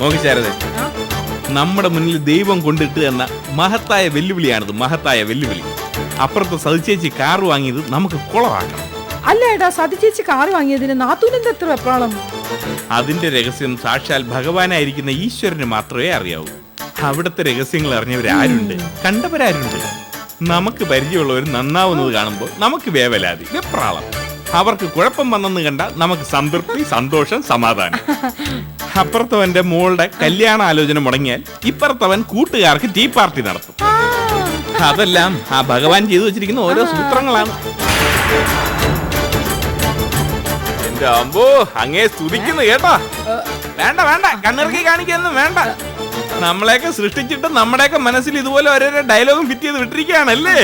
നോക്കി ശാരദ. നമ്മുടെ മുന്നിൽ ദൈവം കൊണ്ടിട്ട് എന്ന മഹത്തായ വെല്ലുവിളിയാണിത് മഹത്തായ വെല്ലുവിളി. അപ്പുറത്തെ സതിച്ചേച്ചി കാർ വാങ്ങിയത് നമുക്ക് കുളമാക്കണം. അല്ല ഏടാ സതിച്ചേച്ചി കാർ വാങ്ങിയതിന് നാത്തൂനെന്ത് എത്ര വെപ്രാളം? അതിന്റെ രഹസ്യം സാക്ഷാൽ ഭഗവാനായിരിക്കുന്ന ഈശ്വരന് മാത്രമേ അറിയാവൂ. അവിടുത്തെ രഹസ്യങ്ങൾ അറിഞ്ഞവരാരുണ്ട് കണ്ടവരാരുണ്ട്? നമുക്ക് പരിചയമുള്ളവർ നന്നാവുന്നത് കാണുമ്പോൾ നമുക്ക് വേവലാതി വെപ്രാളം. അവർക്ക് കുഴപ്പം വന്നെന്ന് കണ്ടാൽ നമുക്ക് സംതൃപ്തി സന്തോഷം സമാധാനം. അപ്പുറത്തവന്റെ മോളുടെ കല്യാണ ആലോചന മുടങ്ങിയാൽ ഇപ്പുറത്തവൻ കൂട്ടുകാർക്ക് ടീ പാർട്ടി നടത്തും. അതെല്ലാം ആ ഭഗവാൻ ചെയ്തു വെച്ചിരിക്കുന്ന ഓരോ സൂത്രങ്ങളാണ്. എന്റെ അമ്പോ അങ്ങേ സ്തുതിക്കുന്നു കേട്ടോ. വേണ്ട വേണ്ട കണ്ണിറക്കി കാണിക്കൊന്നും വേണ്ട. നമ്മളെയൊക്കെ സൃഷ്ടിച്ചിട്ട് നമ്മുടെയൊക്കെ മനസ്സിൽ ഇതുപോലെ ഓരോരോ ഡയലോഗും ഫിറ്റ് ചെയ്ത് വിട്ടിരിക്കുകയാണല്ലേ?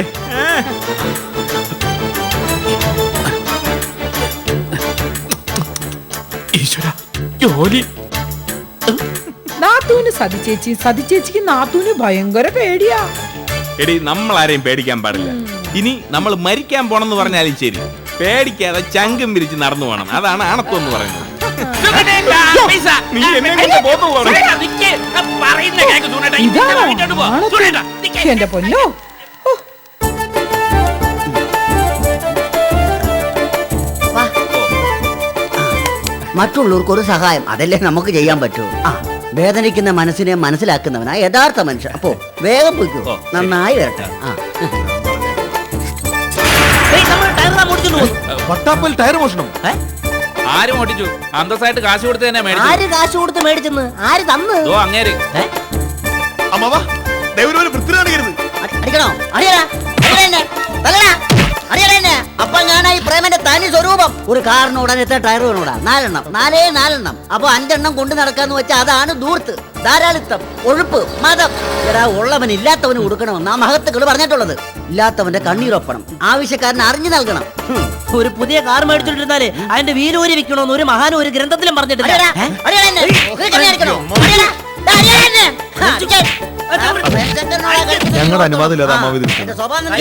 ഈശ്വര ജോലി. നാത്തൂന് സതി ചേച്ചി സതി ചേച്ചിക്ക് നാത്തൂന് ഭയങ്കര പേടിയാ. എടി നമ്മൾ ആരെയും പേടിക്കാൻ പാടില്ല. ഇനി നമ്മൾ മരിക്കാൻ പോണെന്ന് പറഞ്ഞാലും ശരി. പേടിക്കാതെ ചങ്കം വിരിച്ച് നടന്നു പോകണം അതാണ് ആണത്വം എന്ന് പറയുന്നത്? എന്റെ പൊന്നോ. മറ്റുള്ളവർക്ക് ഒരു സഹായം. അതല്ലേ നമുക്ക് ചെയ്യാൻ പറ്റൂ. ആ. വേദനിക്കുന്ന മനസ്സിനെ മനസ്സിലാക്കുന്നവനാ യഥാർത്ഥ മനുഷ്യൻ. അപ്പോ വേഗം പോയിക്കോ. നന്നായി വരട്ടെ. ആ. പട്ടാപ്പൽ ടയർ മോഷണം. ആര് മോട്ടിച്ചു അന്തസ്സായിട്ട് കാശ് കൊടുത്ത് തന്നെ മേടിച്ചു. ആര് കാശ് കൊടുത്ത് മേടിച്ചെന്ന്? ആര് തന്ന്? ഓ അങ്ങേര്? അമ്മാവാ ദൈവം ഒരു വൃത്തി കാണിക്കരുത് അടി- അടിക്കണോ? അടിയടാ. അടിയടാ എന്നെ. അപ്പൊ ഞാൻ ഈ പ്രേമന്റെ തനി സ്വരൂപം. ഒരു കാറിന് ഉടനത്തെ ടയർ വേണോടാ? നാലെണ്ണം. നാലേ നാലെണ്ണം. അപ്പൊ അഞ്ചെണ്ണം കൊണ്ട് നടക്കാന്ന് വെച്ചാൽ അതാണ് ദൂർത്ത് ധാരാളിത്തം ഒഴുപ്പ് മതം. എടാ ഉള്ളവൻ ഇല്ലാത്തവന് കൊടുക്കണമെന്ന് ആ മഹത്തുക്കൾ പറഞ്ഞിട്ടുള്ളത്. ഇല്ലാത്തവന്റെ കണ്ണീരൊപ്പണം. ആവശ്യക്കാരന് അറിഞ്ഞു നൽകണം. ഒരു പുതിയ കാർ മേടിച്ചിട്ടിരുന്നാൽ അതിന്റെ വീരൂരി വിൽക്കണമെന്ന് ഒരു മഹാനും ഒരു ഗ്രന്ഥത്തിലും പറഞ്ഞിട്ടില്ല. ഞങ്ങളുടെ അനുവാദം ഇല്ലാതെ അമ്മാവ്.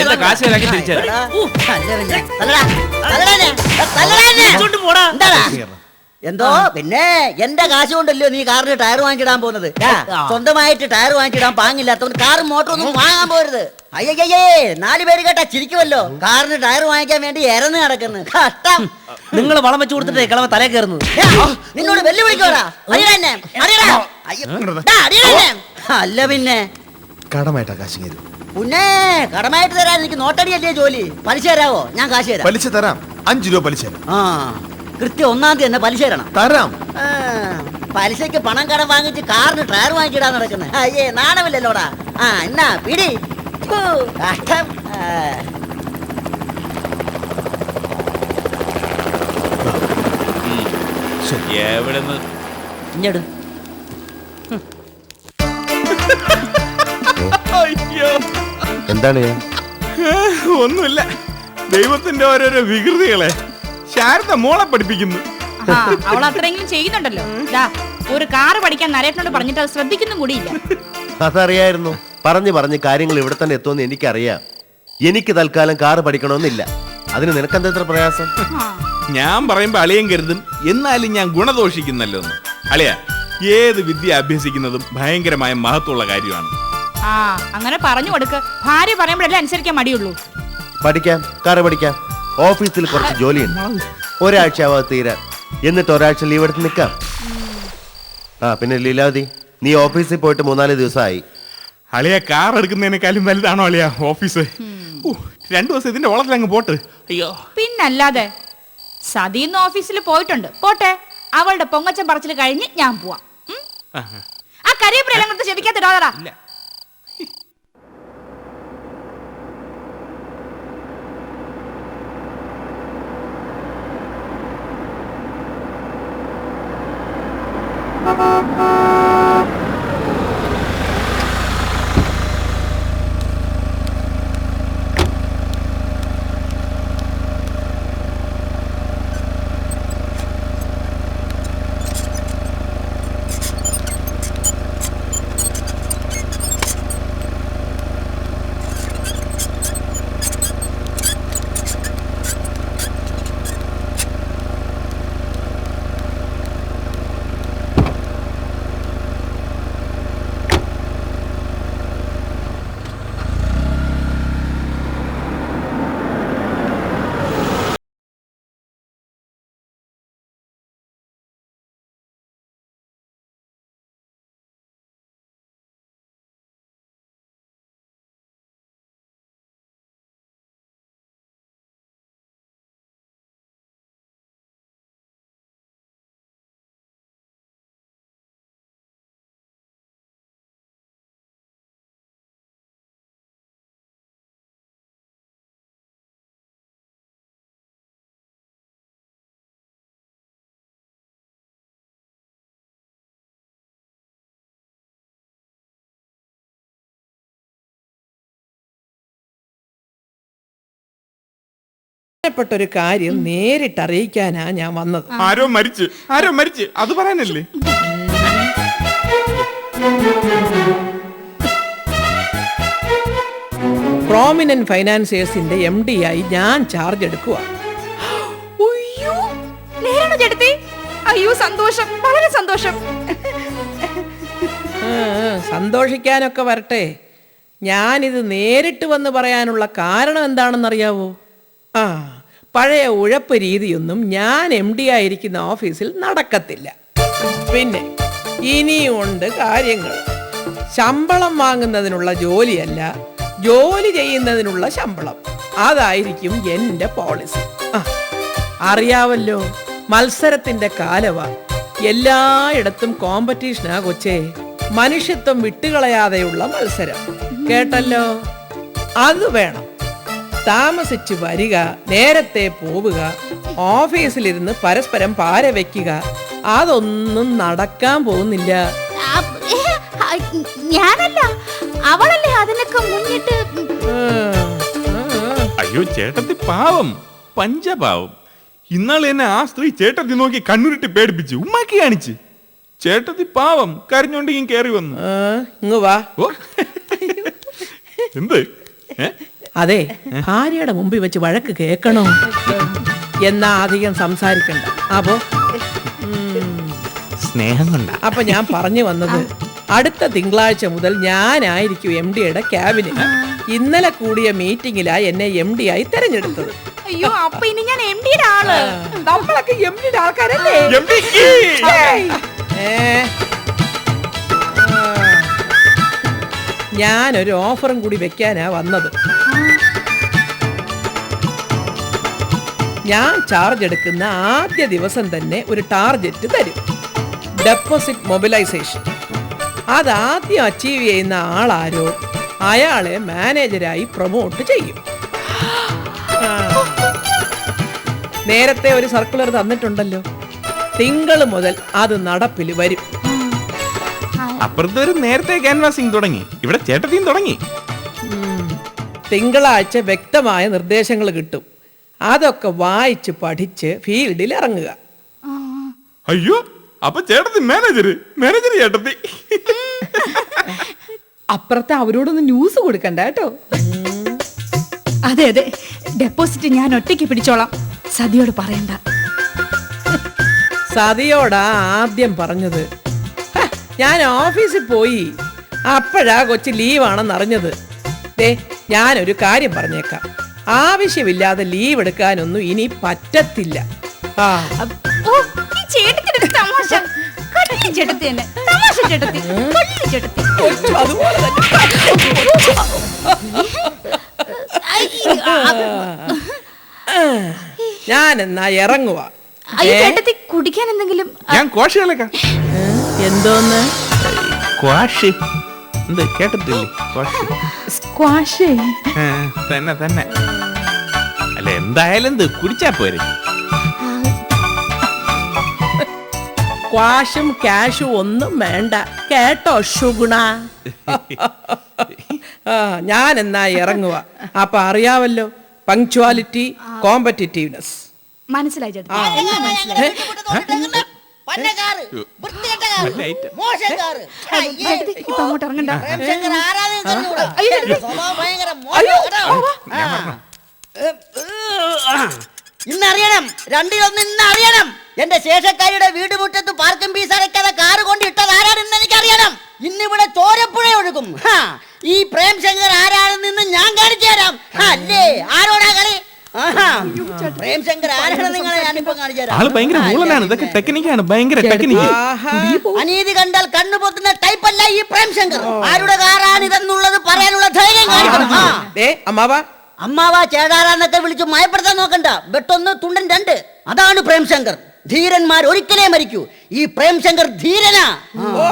എന്റെ കാശ് ഇറക്കി തിരിച്ചു തരാം. എന്തോ? പിന്നെ എന്റെ കാശ് കൊണ്ടല്ലോ നീ കാറിന് ടയർ വാങ്ങിച്ചിടാൻ പോകുന്നത്? സ്വന്തമായിട്ട് ടയർ വാങ്ങിച്ചിടാൻ പാങ്ങില്ലാത്തവൻ കാറും മോട്ടറൊന്നും വാങ്ങാൻ പോരുത്. അയ്യയ്യേ നാല് പേര് കേട്ടാ ചിരിക്കുമല്ലോ. കാറിന് ടയർ വാങ്ങിക്കാൻ വേണ്ടി ഇറന്ന് നടക്കുന്നു. കഷ്ടം. നിങ്ങൾ വളം വെച്ച് കൊടുത്തിട്ട് കിളവ തലേ കയറുന്നത്. നിന്നോട് വെല്ലുവിളിക്കോടാ അല്ല പിന്നെ. കടമായിട്ടാ കാശ് പിന്നെ കടമായിട്ട് തരാൻ എനിക്ക് നോട്ടടിയല്ലേ ജോലി? പലിശ തരാവോ? ഞാൻ കാശ് തരാം. പലിശ തരാം. അഞ്ചു രൂപ പലിശ തരാം. ആ. കൃത്യം ഒന്നാം തീയതി തന്നെ പലിശ തരണം. തരാം. ആ, പലിശക്ക് പണം കടം വാങ്ങിച്ച് കാറിന് ടയർ വാങ്ങിച്ചിടാൻ നടക്കുന്നത് അയ്യേ നാണമില്ലല്ലോടാ. ആ എന്നാ പിടി. ഫു, കഷ്ടം. ആ. എവിടെ നിന്ന് ഇഞ്ഞെടു അയ്യോ. എന്താണ്? ഒന്നുമില്ല. ദൈവത്തിന്റെ ഓരോരോ വികൃതികളെ. ശാരദ മോളെ പഠിപ്പിക്കുന്നു. ആ, അവൾ അത്രയെങ്കിലും ചെയ്യുന്നുണ്ടല്ലോ. ദാ ഒരു കാറ് പഠിക്കാൻ നരേട്ടനോട് പറഞ്ഞിട്ട് അത് ശ്രദ്ധിക്കുന്നും കൂടിയില്ല. അതറിയായിരുന്നു. പറഞ്ഞു പറഞ്ഞ് കാര്യങ്ങൾ ഇവിടെ തന്നെ എത്തുമെന്ന് എനിക്കറിയാം. എനിക്ക് തൽക്കാലം കാറ് പഠിക്കണമെന്നില്ല. അതിന് നിനക്കെന്താ ഇത്ര പ്രയാസം? ആ, ഞാൻ പറയുമ്പോ അളിയൻ കരുതും എന്നാലും ഞാൻ ഗുണദോഷിക്കുന്നല്ലോ എന്ന്. അളിയ ഏത് വിദ്യ അഭ്യസിക്കുന്നതും ഭയങ്കരമായ മഹത്വമുള്ള കാര്യമാണ്. ആ അങ്ങനെ പറഞ്ഞു കൊടുക്ക്. ഭാര്യ പറയുമ്പോഴല്ലേ അനുസരിക്കാൻ മടിയുള്ളൂ. പഠിക്കാം കാറ് പഠിക്കാം. ഓഫീസിൽ കുറച്ച് ജോലിയുണ്ട്. ഒരാഴ്ച ആവാതെ തീരാൻ എന്നിട്ട് ഒരാഴ്ച ലീവ് എടുത്ത് നിൽക്കാം ആ പിന്നെ ലീലാവതി നീ ഓഫീസിൽ പോയിട്ട് മൂന്നാൽ ദിവസമായി. അളിയ കാർ എടുക്കുന്നതിനേക്കാളും വലുതാണോ അളിയ ഓഫീസ്? രണ്ടു ദിവസം ഇതിന്റെ ഓളത്തിൽ അങ്ങ് പോട്ട്. അയ്യോ. പിന്നല്ലാതെ സതീന്ന് ഓഫീസിൽ പോയിട്ടുണ്ട്. പോട്ടെ അവളുടെ പൊങ്ങച്ചം പറച്ചിൽ കഴിഞ്ഞ് ഞാൻ പോവാം. ആ ആ കരിയപ്പുറയെല്ലാം കൊടുത്ത് പ്രധാനപ്പെട്ട ഒരു കാര്യം നേരിട്ട് അറിയിക്കാനാ ഞാൻ വന്നത്. ആരോ മരിച്ച് ആരോ മരിച്ച്. അത് പറയാനല്ലേ? പ്രോമിനന്റ് ഫൈനാൻസിയേഴ്സിന്റെ എം ഡി ആയി ഞാൻ ചാർജ് എടുക്കുക അയ്യോ നേരാണോ ചേട്ടത്തി? അയ്യോ സന്തോഷം വളരെ സന്തോഷം. സന്തോഷിക്കാനൊക്കെ വരട്ടെ. ഞാനിത് നേരിട്ട് വന്ന് പറയാനുള്ള കാരണം എന്താണെന്നറിയാവോ? ആ. പഴയ ഉഴപ്പ് രീതിയൊന്നും ഞാൻ എം ഡി ആയിരിക്കുന്ന ഓഫീസിൽ നടക്കത്തില്ല. പിന്നെ ഇനിയുണ്ട് കാര്യങ്ങൾ. ശമ്പളം വാങ്ങുന്നതിനുള്ള ജോലിയല്ല ജോലി ചെയ്യുന്നതിനുള്ള ശമ്പളം. അതായിരിക്കും എന്റെ പോളിസി. അറിയാവല്ലോ മത്സരത്തിന്റെ കാലവ. എല്ലായിടത്തും കോമ്പറ്റീഷനാ കൊച്ചേ. മനുഷ്യത്വം വിട്ടുകളയാതെയുള്ള മത്സരം. കേട്ടല്ലോ? അത് വേണം. താമസിച്ച് വരിക നേരത്തെ പോവുക ഓഫീസിലിരുന്ന് പരസ്പരം പാര വെക്കുക. അതൊന്നും നടക്കാൻ പോകുന്നില്ല. ഞാനല്ല. അവളല്ലേ അതിനൊക്കെ മുന്നിട്ട്. അയ്യോ ചേട്ടത്തി പാവം. പഞ്ചപാവം. ഇന്നാളെ എന്നെ ആ സ്ത്രീ ചേട്ടത്തി നോക്കി കണ്ണുരുട്ടി പേടിപ്പിച്ച് ഉമ്മാക്കി കാണിച്ച്. ചേട്ടത്തി പാവം. കരഞ്ഞോണ്ടെങ്കിൽ കേറി വന്നു. ഇങ്ങ് വാ. എന്ത്? ഏ? അതെ ഭാര്യയുടെ മുമ്പിൽ വെച്ച് വഴക്ക് കേൾക്കണോ. എന്നാ അധികം സംസാരിക്കണ്ട. അപ്പോ സ്നേഹം കൊണ്ട. അപ്പൊ ഞാൻ പറഞ്ഞു വന്നത് അടുത്ത തിങ്കളാഴ്ച മുതൽ ഞാനായിരിക്കും എം ഡിയുടെ ക്യാബിനിൽ. ഇന്നലെ കൂടിയ മീറ്റിംഗിലാ എന്നെ എം ഡി ആയി തെരഞ്ഞെടുത്തത്. അയ്യോ അപ്പൊ ഇനി ഞാൻ എം ഡിയുടെ ആൾ. നമ്മളൊക്കെ എം ഡിയുടെ ആൾക്കാരല്ലേ? ഏ? ആ. ഞാനൊരു ഓഫറും കൂടി വെക്കാനാ വന്നത്. ഞാൻ ചാർജ് എടുക്കുന്ന ആദ്യ ദിവസം തന്നെ ഒരു ടാർഗറ്റ് തരും. ഡെപ്പോസിറ്റ് മൊബിലൈസേഷൻ അതാദ്യം അച്ചീവ് ചെയ്യുന്ന ആളാരോ? അയാളെ മാനേജരായി പ്രൊമോട്ട് ചെയ്യും. നേരത്തെ ഒരു സർക്കുലർ തന്നിട്ടുണ്ടല്ലോ. തിങ്കൾ മുതൽ അത് നടപ്പിൽ വരും. അപ്പുറത്ത് ഒരു നേരത്തെ ക്യാൻവാസിംഗ് തുടങ്ങി. ഇവിടെ ചേട്ടത്തിയും തുടങ്ങി. തിങ്കളാഴ്ച വ്യക്തമായ നിർദ്ദേശങ്ങൾ കിട്ടും. അതൊക്കെ വായിച്ച് പഠിച്ച് ഫീൽഡിൽ ഇറങ്ങുക. അയ്യോ അപ്പൊ ചേട്ടത്തി മാനേജർ മാനേജർ ചേട്ടത്തി. അപ്പുറത്തെ അവരോടൊന്ന് ന്യൂസ് കൊടുക്കണ്ട കേട്ടോ. അതെ അതെ. ഡെപ്പോസിറ്റ് ഞാൻ ഒറ്റയ്ക്ക് പിടിച്ചോളാം. സതിയോട് പറയണ്ട. സതിയോടാ ആദ്യം പറഞ്ഞത്. ഞാൻ ഓഫീസിൽ പോയി. അപ്പോഴാ കൊച്ചു ലീവാണെന്ന് അറിഞ്ഞത് ദേ ഞാനൊരു കാര്യം പറഞ്ഞേക്കാം. ആവശ്യമില്ലാതെ ലീവ് എടുക്കാനൊന്നും ഇനി പറ്റത്തില്ല. ആ. കൊച്ചു അതുപോലെ തന്നെ. ഞാൻ എന്നാ ഇറങ്ങുക ചേട്ടത്തി കുടിക്കാൻ എന്തെങ്കിലും ഞാൻ കോഷ എന്തോന്ന്? എന്ത് കേട്ടത്തില്ലേ? ക്വാഷ്. തന്നെ തന്നെ. അല്ല എന്തായാലും എന്ത് കുടിച്ചാ പോരെ. ക്വാഷും ക്യാഷും ഒന്നും വേണ്ട. കേട്ടോ ഷുഗുണ? ആ, ഞാൻ എന്നാ ഇറങ്ങുക അപ്പൊ അറിയാവല്ലോ പങ്ക്ച്വാലിറ്റി കോമ്പറ്റിറ്റീവ്നെസ് മനസ്സിലായി എല്ലാം വൃത്തികെട്ട കാറ്. മോശം കാറ്. ഇപ്പൊ അങ്ങോട്ട് ഇറങ്ങണ്ട. പ്രേംശങ്കർ ആരാധന തന്നൂടാ. സ്വഭാവം ഭയങ്കര മോശം കേട്ടോ. ആ. ഏ, ഏ, ഇന്നറിയണം രണ്ടിലൊന്ന് ഇന്ന് അറിയണം എന്റെ ശേഷക്കാരിയുടെ വീട് മുറ്റത്ത് പാർക്കും പീസ് അടയ്ക്കാതെ കാറ് കൊണ്ട് ഇട്ടത് ആരാണെന്ന് എനിക്കറിയണം. ഇന്നിവിടെ ചോരപ്പുഴ ഒഴുകും. ഹാ, ഈ പ്രേംശങ്കർ ആരാണെന്ന് ഇന്ന് ഞാൻ കാണിച്ചു തരാം. ഹാ, അല്ലേ? ആരോടാ കളി? ആൾ ഭയങ്കര മൂളനാണ് ഇതൊക്കെ ടെക്നിക്കാണ്. ഭയങ്കര ടെക്നിക്ക്. ആഹാ. അനീതി കണ്ടാൽ കണ്ണു പൊത്തുന്ന ടൈപ്പല്ല ഈ പ്രേംശങ്കർ. ആരുടെ പറയാനുള്ള ധൈര്യം അമ്മാവ. അമ്മാവ ചേടാറാന്നൊക്കെ വിളിച്ച് മയപ്പെടുത്താൻ നോക്കണ്ട. വെട്ടൊന്ന് തുണ്ടൻ രണ്ട്. അതാണ് പ്രേംശങ്കർ. ധീരന്മാർ ഒരിക്കലേ മരിക്കൂ. ഈ പ്രേംശങ്കർ ധീരനാ. ഓ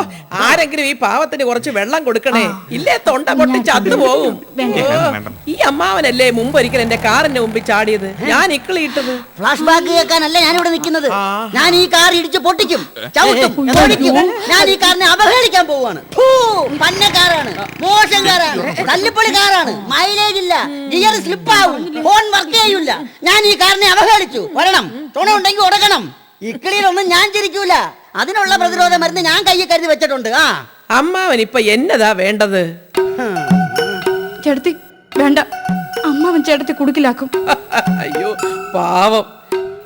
ആരെങ്കിലും ഈ പാവത്തിന് കുറച്ച് വെള്ളം കൊടുക്കണേ. ഇല്ലേ തൊണ്ട പൊട്ടി ചത്തു പോകും. ഓ. ഈ അമ്മാവനല്ലേ മുമ്പ് ഒരിക്കൽ എന്റെ കാറിന്റെ മുമ്പിൽ ചാടിയത്? ഞാൻ ഇക്കിളിയിട്ടത് ഫ്ലാഷ് ബാക്ക് കേൾക്കാനല്ല ഞാൻ ഇവിടെ നിൽക്കുന്നത് ഞാൻ ഈ കാർ ഇടിച്ച് പൊട്ടിക്കും. ചവിട്ടും. ഓടിക്കും ഞാൻ ഈ കാറിനെ അവഹേളിക്കാൻ പോവാണ് ഫൂ, പന്ന കാറാണ്. മോശം കാറാണ്. തല്ലിപ്പൊളി കാറാണ്. മൈലേജ് ഇല്ല. ഗിയർ സ്ലിപ്പ് ആവും. ഫോൺ വർക്ക് ചെയ്യൂല. ഞാൻ ഈ കാറിനെ അവഹേളിച്ചു. വരണം. തുണ ഉണ്ടെങ്കിൽ ഉടക്കണം. ഇക്കിളിയിലൊന്നും ഞാൻ ചിരിക്കൂല. അതിനുള്ള പ്രതിരോധ മരുന്ന് ഞാൻ കയ്യിൽ കരുതി വെച്ചിട്ടുണ്ട്. ആ. അമ്മാവൻ ഇപ്പൊ എന്നതാ വേണ്ടത്? ചേട്ടത്തി വേണ്ട. അമ്മാവൻ ചേട്ടത്തി കുടുക്കിലാക്കും. അയ്യോ പാവം.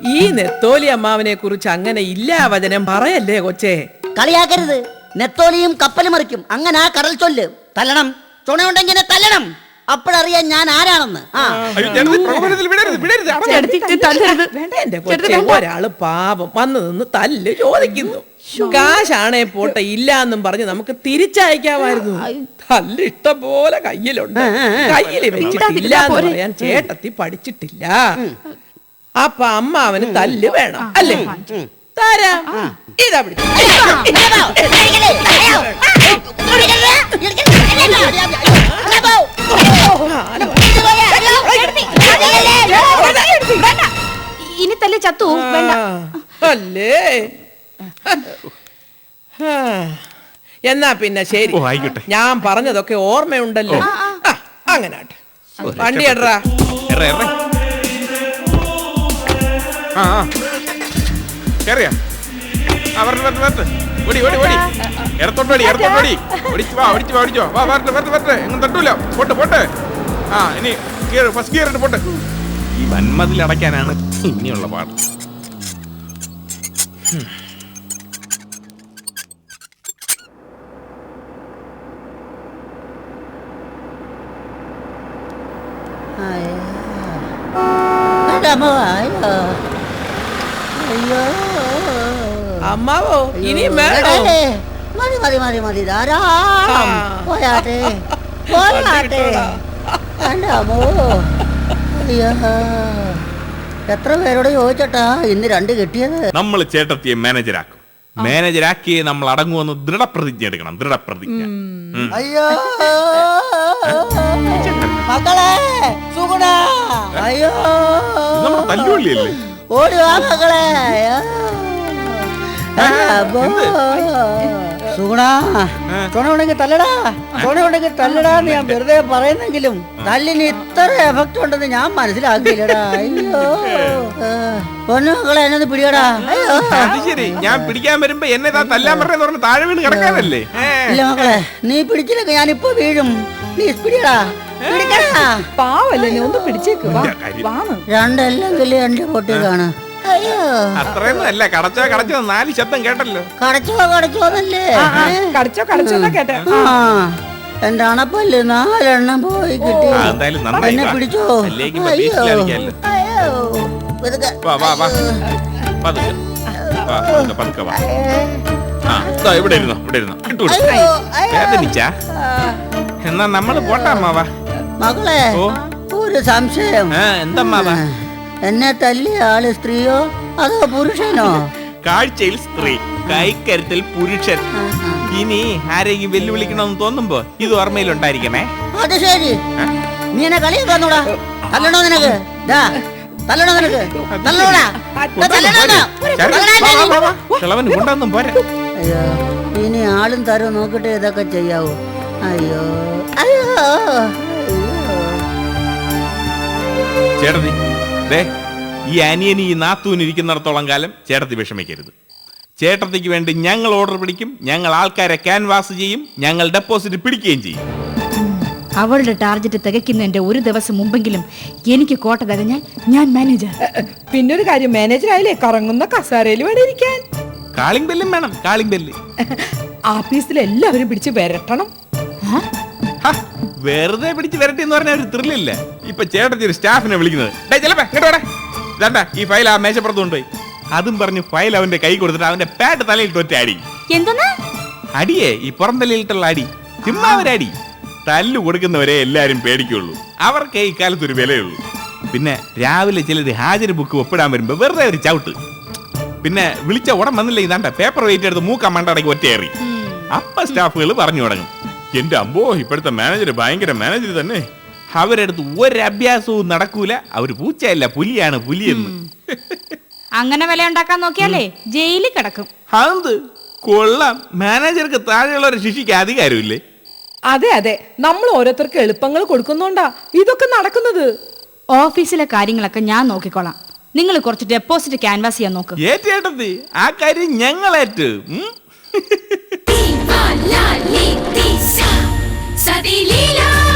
ഈ നെത്തോലി അമ്മാവനെ കുറിച്ച് അങ്ങനെ ഇല്ലാ വചനം പറയല്ലേ കൊച്ചേ? കളിയാക്കരുത്. നെത്തോലിയും കപ്പലും മറിക്കും. അങ്ങനെ ആ കടൽ ചൊല്ല്. തല്ലണം. തുണയുണ്ടെങ്കിൽ എന്നെ തല്ലണം. അപ്പോഴറിയാൻ ഞാൻ ആരാണെന്ന്? ആ. ഒരാൾ പാപം വന്നു നിന്ന് തല്ല് ചോദിക്കുന്നു. കാശാണേ പോട്ടെ ഇല്ല എന്നും പറഞ്ഞ് നമുക്ക് തിരിച്ചയക്കാമായിരുന്നു. തല്ല് ഇഷ്ടം പോലെ കയ്യിലുണ്ട് കയ്യിൽ വെച്ചിട്ടില്ല എന്ന് പറയാൻ ചേട്ടത്തി പഠിച്ചിട്ടില്ല. അപ്പൊ അമ്മാവന് തല്ല് വേണം അല്ലേ? തരാം. ഇതാ പിടിച്ചോ. ഇനി തല്ലേ ചത്തു വേണ്ട. അല്ലേ? എന്നാ പിന്നെ ശരി. ഞാൻ പറഞ്ഞതൊക്കെ ഓർമ്മയുണ്ടല്ലോ. ആ, അങ്ങനെ. വണ്ടി എടറാ ഇടറാ എറ, എറ. ആ ആ. കേറിയാ. ആ ഓടി ഓടി ഓടി. ഇടത്തോട്ട് ഓടി ഇടത്തോട്ട് ഓടി ഓടിച്ചു വാ ഓടിച്ചു വാ ഓടിച്ചു വാ. വരട്ടെ വരട്ടെ വരട്ടെ. എങ്ങും തട്ടൂല. പോട്ടെ പോട്ടെ. ആ ഇനി ഗിയർ ഫസ്റ്റ് ഗിയർ ഇട്ട് പോട്ടെ. ഈ വന്മതിൽ അടയ്ക്കാനാണ് ഇനിയുള്ള പാട്. അയ്യോ. അമ്മാവോ? ഇനിയും വേണോ? മതി മതി മതി മതി. ധാരാളം. പോയാട്ടെ. പോയാട്ടെ അമ്മോ. അയ്യോ. എത്ര പേരോട് ചോദിച്ചട്ടാ ഇന്ന് രണ്ട് കിട്ടിയത്? നമ്മൾ ചേട്ടത്തിയെ മാനേജരാക്കും. മാനേജരാക്കി നമ്മൾ അടങ്ങുമെന്ന് ദൃഢപ്രതിജ്ഞ എടുക്കണം. ദൃഢപ്രതിജ്ഞ. അയ്യോ. മക്കളെ സുഗുണ. അയ്യോ. ഇത് നമ്മുടെ ഓടി വാ മക്കളെ. സുഗുണ തുണയുണ്ടെങ്കിൽ തല്ലടാ. തുണയുണ്ടെങ്കിൽ തല്ലടാ എന്ന് ഞാൻ വെറുതെ പറയുന്നെങ്കിലും തല്ലിന് ഇത്ര എഫക്റ്റ് ഉണ്ടെന്ന് ഞാൻ മനസ്സിലാക്കിയില്ലടാ. അയ്യോ. പൊന്നുമക്കളെ എന്നത് എന്നെ പിടിയടാ. അയ്യോ. ശരി. ഞാൻ പിടിക്കാൻ വരുമ്പോ എന്നെ തല്ലാൻ പറഞ്ഞ് താഴെ വീണ് കിടക്കാനല്ലേ. ഇല്ല മക്കളെ നീ പിടിച്ചില്ലെങ്കിൽ ഇപ്പൊ വീഴും. പ്ലീസ് പിടിയടാ. പിടിക്കടാ. പാവല്ലേ നീ ഒന്ന് പിടിച്ചേക്ക്. വാ രണ്ടല്ലെങ്കിൽ എന്റെ അയ്യോ അത്രയൊന്നും അല്ല. കടച്ചോ കടച്ചോ നാല് ശബ്ദം കേട്ടല്ലോ. കടച്ചോ കടച്ചോന്നല്ലേ കടച്ചോ കടച്ചോ കടിച്ചോ കേട്ടെ. ആ എന്റെ അണപ്പല്ല് നാലെണ്ണം പോയി കിട്ടി. എന്നെ പിടിച്ചോ? അയ്യോ. ഇവിടെ ഇരുന്നോ ഇവിടെ ഇരുന്നോ. വേദനിച്ചാ? എന്നാ നമ്മൾ പോട്ടാ മാവാ മകളെ ഒരു സംശയം. എന്താ എന്തമ്മാവാ? എന്നെ തല്ലിയ ആൾ സ്ത്രീയോ? അതോ പുരുഷനോ? കാഴ്ചയിൽ സ്ത്രീ കൈക്കരുത്തിൽ പുരുഷൻ. ഇനി ആരെങ്കിലും വെല്ലുവിളിക്കണമെന്ന് തോന്നുമ്പോ ഇത് ഓർമ്മയിലുണ്ടായിരിക്കണേ. അത് ശരി. നീ എന്നെ കളിയും തല്ലണോ നിനക്ക്? ദാ, തല്ലണോ നിനക്ക്? തല്ലണോടാ. കിളവന് കൊണ്ടൊന്നും പോരാ. അയ്യോ ഇനി ആളും തരും നോക്കിട്ട് ഇതൊക്കെ ചെയ്യാവോ. അയ്യോ അയ്യോ ചേട്ടത്തി ദേ ഈ അനിയന് ഈ നാത്തൂന് ഇരിക്കുന്നിടത്തോളം കാലം ചേട്ടത്തി വിഷമിക്കരുത്. ചേട്ടത്തിക്ക് വേണ്ടി ഞങ്ങൾ ഓർഡർ പിടിക്കും ഞങ്ങൾ ആൾക്കാരെ ക്യാൻവാസ് ചെയ്യും ഞങ്ങൾ ഡെപ്പോസിറ്റ് പിടിക്കുകയും ചെയ്യും. അവളുടെ ടാർജറ്റ് തികയ്ക്കുന്നതിന്റെ ഒരു ദിവസം മുമ്പെങ്കിലും എനിക്ക് കോട്ട തികഞ്ഞാൽ ഞാൻ മാനേജർ പിന്നെ ഒരു കാര്യം മാനേജർ ആയില്ലേ കറങ്ങുന്ന കസാരയിൽ വേണം ഇരിക്കാൻ. കാളിംഗ് ബെല്ലും വേണം കാളിംഗ് ബെല്ല് ആഫീസിൽ എല്ലാവരും പിടിച്ച് വരട്ടണം. ഹ, വെറുതെ പിടിച്ച് വരട്ടെ എന്ന് പറഞ്ഞ ഒരു ത്രില്ലില്ല ഇപ്പൊ ചേട്ടൻ ഒരു സ്റ്റാഫിനെ വിളിക്കുന്നത്. ഡേ ചെലപ്പേ. ഇതാണ്ടാ ഈ ഫയൽ ആ മേശപ്പുറത്ത് കൊണ്ടുപോയി. അതും പറഞ്ഞ് ഫയൽ അവന്റെ കൈ കൊടുത്തിട്ട് അവന്റെ പാട്ട് തലയിൽ ഒറ്റ അടി. എന്തെന്ന്? അടിയേ ഈ പുറം തലയിലിട്ടുള്ള അടി. ചുമ്മാ തല്ല് കൊടുക്കുന്നവരെ എല്ലാരും പേടിക്കുള്ളൂ. അവർക്ക് ഈ കാലത്ത് ഒരു വിലയുള്ളൂ. പിന്നെ രാവിലെ ചിലർ ഹാജർ ബുക്ക് ഒപ്പിടാൻ വരുമ്പോ വെറുതെ ഒരു ചവിട്ട്. പിന്നെ വിളിച്ച ഉടൻ വന്നില്ല ഇതാണ്ട പേപ്പർ വെയിറ്റ് എടുത്ത് മൂക്ക മണ്ടടക്കി ഒറ്റയേറി. അപ്പ സ്റ്റാഫുകൾ പറഞ്ഞു തുടങ്ങും. എന്റെ അമ്പോ ഇപ്പോഴത്തെ മാനേജർ ഭയങ്കര മാനേജർ തന്നെ. അവരടുത്ത് ഒരു അഭ്യാസവും നടക്കൂല. അവർ പൂച്ചയല്ല പുലിയാണ് പുലിയെന്ന്. അങ്ങനെ വില ഉണ്ടാക്കാൻ നോക്കിയാലേ ജയിലിൽ കിടക്കും. അത് കൊള്ളാം. മാനേജർക്ക് താഴെയുള്ളവരെ ശിക്ഷിക്ക് അധികാരമില്ലേ? അതെ അതെ. നമ്മൾ ഓരോരുത്തർക്ക് എളുപ്പങ്ങൾ കൊടുക്കുന്നോണ്ടാ ഇതൊക്കെ നടക്കുന്നത്. ഓഫീസിലെ കാര്യങ്ങളൊക്കെ ഞാൻ നോക്കിക്കോളാം. നിങ്ങൾ കുറച്ച് ഡെപ്പോസിറ്റ് ക്യാൻവാസ് ചെയ്യാൻ നോക്ക്. ഏറ്റേട്ടത്തി ആ കാര്യം ഞങ്ങളേറ്റ് ഉം? Sadilila.